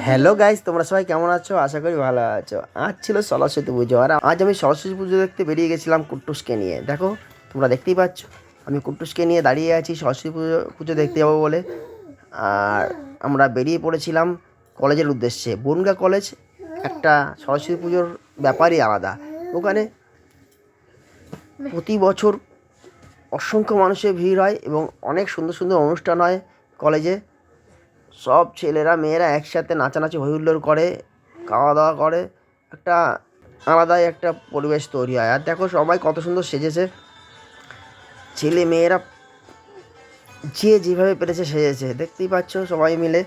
Hello guys তোমরা সবাই কেমন আছো? আশা করি ভালো আছো। আজ ছিল সরস্বতী পুজো, আর আজ আমি সরস্বতী পুজো দেখতে বেরিয়ে গেছিলাম কুট্টুসকে নিয়ে। দেখো, তোমরা দেখতেই পাচ্ছ, আমি কুট্টুসকে নিয়ে দাঁড়িয়ে আছি সরস্বতী পুজো পুজো দেখতে যাব বলে। আর আমরা বেরিয়ে পড়েছিলাম কলেজের উদ্দেশ্যে। বনগা কলেজ একটা সরস্বতী পুজোর ব্যাপারই আলাদা। ওখানে প্রতি বছর অসংখ্য মানুষের ভিড় হয় এবং অনেক সুন্দর সুন্দর অনুষ্ঠান হয় কলেজে। সব ছেলেরা, মেয়েরা একসাথে নাচানাচি হইহুল্লোড় করে খাওয়া দাওয়া করে। একটা আলাদাই একটা পরিবেশ তৈরি হয়। আর দেখো সবাই কত সুন্দর সেজেছে। ছেলে মেয়েরা যে যেভাবে পেরেছে সেজেছে। দেখতেই পাচ্ছ সবাই মিলে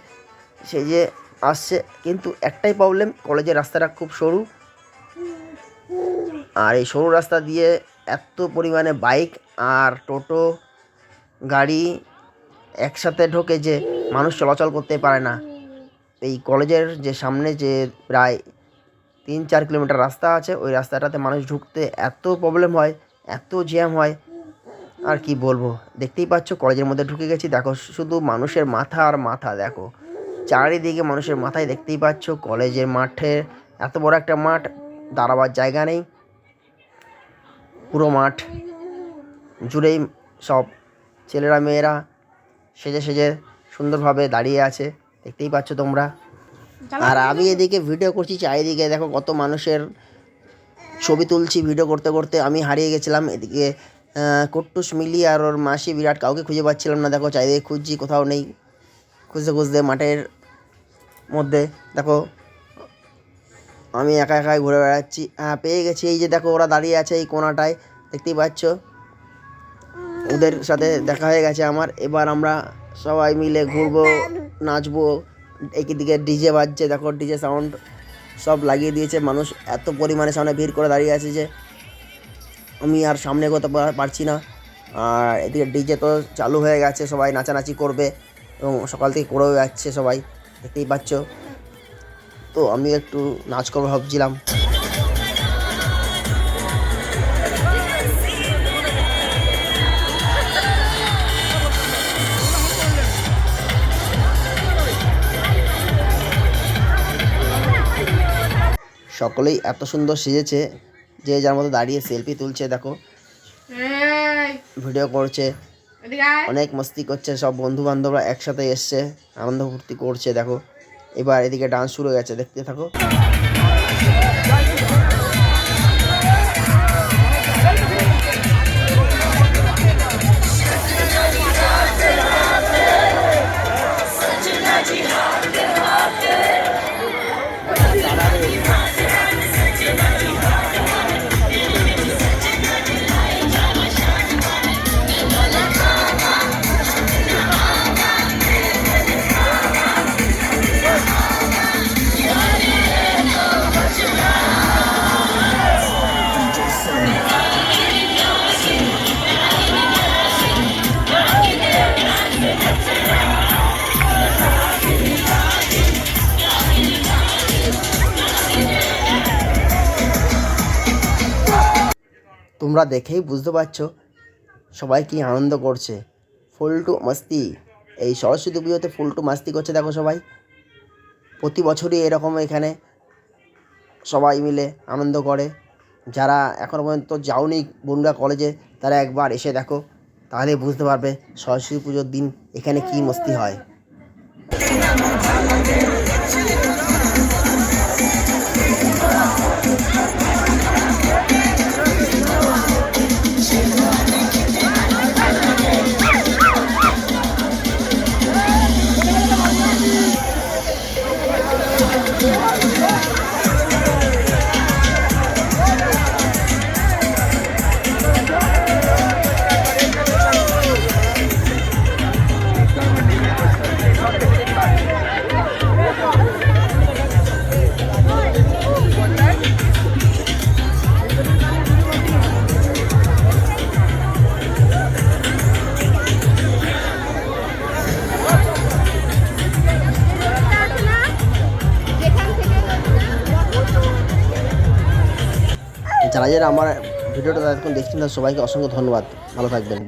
সেজে আসছে। কিন্তু একটাই প্রবলেম কলেজের রাস্তাটা খুব সরু। আর এই সরু রাস্তা দিয়ে এত পরিমাণে বাইক আর টোটো, গাড়ি একসাথে ঢোকে যে মানুষ চলাচল করতে পারে না। এই কলেজের যে সামনে যে প্রায় তিন চার কিলোমিটার রাস্তা আছে, ওই রাস্তাটাতে মানুষ ঢুকতে এত প্রবলেম হয়, এত জ্যাম হয়। আর কি বলব? দেখতেই পাচ্ছ, কলেজের মধ্যে ঢুকে গেছি। দেখো শুধু মানুষের মাথা আর মাথা, দেখো। চারিদিকে মানুষের মাথায় দেখতেই পাচ্ছ, কলেজের মাঠে এত বড় একটা মাঠ, দাঁড়াবার জায়গা নেই। পুরো মাঠ জুড়েই সব ছেলেরা, মেয়েরা সেজে সেজে সুন্দরভাবে দাঁড়িয়ে আছে। দেখতেই পাচ্ছ তোমরা। আর আমি এদিকে ভিডিও করছি, চারিদিকে দেখো কত মানুষের ছবি তুলছি ভিডিও করতে করতে। আমি হারিয়ে গেছিলাম এদিকে কুট্টুস মিলি আর ওর মাসি বিরাট কাউকে খুঁজে পাচ্ছিলাম না। দেখো চারিদিকে খুঁজছি, কোথাও নেই। খুঁজতে খুঁজতে মাঠের মধ্যে, দেখো আমি একা একাই ঘুরে বেড়াচ্ছি। হ্যাঁ পেয়ে গেছি, এই যে দেখো ওরা দাঁড়িয়ে আছে এই কোনাটায়। দেখতেই পাচ্ছ। ওদের সাথে দেখা হয়ে গেছে আমার। এবার আমরা সবাই মিলে ঘুরবো, নাচবো। দিকে ডিজে বাজছে, দেখো ডিজে সাউন্ড সব লাগিয়ে দিয়েছে। মানুষ এত পরিমাণে সামনে ভিড় করে দাঁড়িয়ে আছে যে আমি আর সামনে এগোতে পারছি না। আর এদিকে ডিজে তো চালু হয়ে গেছে, সবাই নাচানাচি করবে এবং সকাল থেকে করেও যাচ্ছে সবাই। দেখতেই পাচ্ছ। তো আমি একটু নাচ করব ভাবছিলাম। সকলেই এত সুন্দর সেজেছে যে যার মতো দাঁড়িয়ে সেলফি তুলছে দেখো। ভিডিও করছে। অনেক মস্তি করছে সব বন্ধু বান্ধবরা একসাথে এসছে আনন্দ ফুর্তি করছে দেখো। এবার এদিকে ডান্স শুরু হয়ে গেছে দেখতে থাকো। তোমরা দেখেই বুঝতে পারছ সবাই কি আনন্দ করছে। ফুলটু মাস্তি, এই সরস্বতী পুজোতে ফুলটু মাস্তি করছে দেখো সবাই। প্রতি বছরই এরকম এখানে সবাই মিলে আনন্দ করে। যারা এখনও পর্যন্ত যাওনি বনগা কলেজে, তারা একবার এসে দেখো, তাহলে বুঝতে পারবে সরস্বতী পুজোর দিন এখানে কি মস্তি হয়। যারা যারা আমার ভিডিওটা এখন দেখছেন তাদের সবাইকে অসংখ্য ধন্যবাদ। ভালো থাকবেন।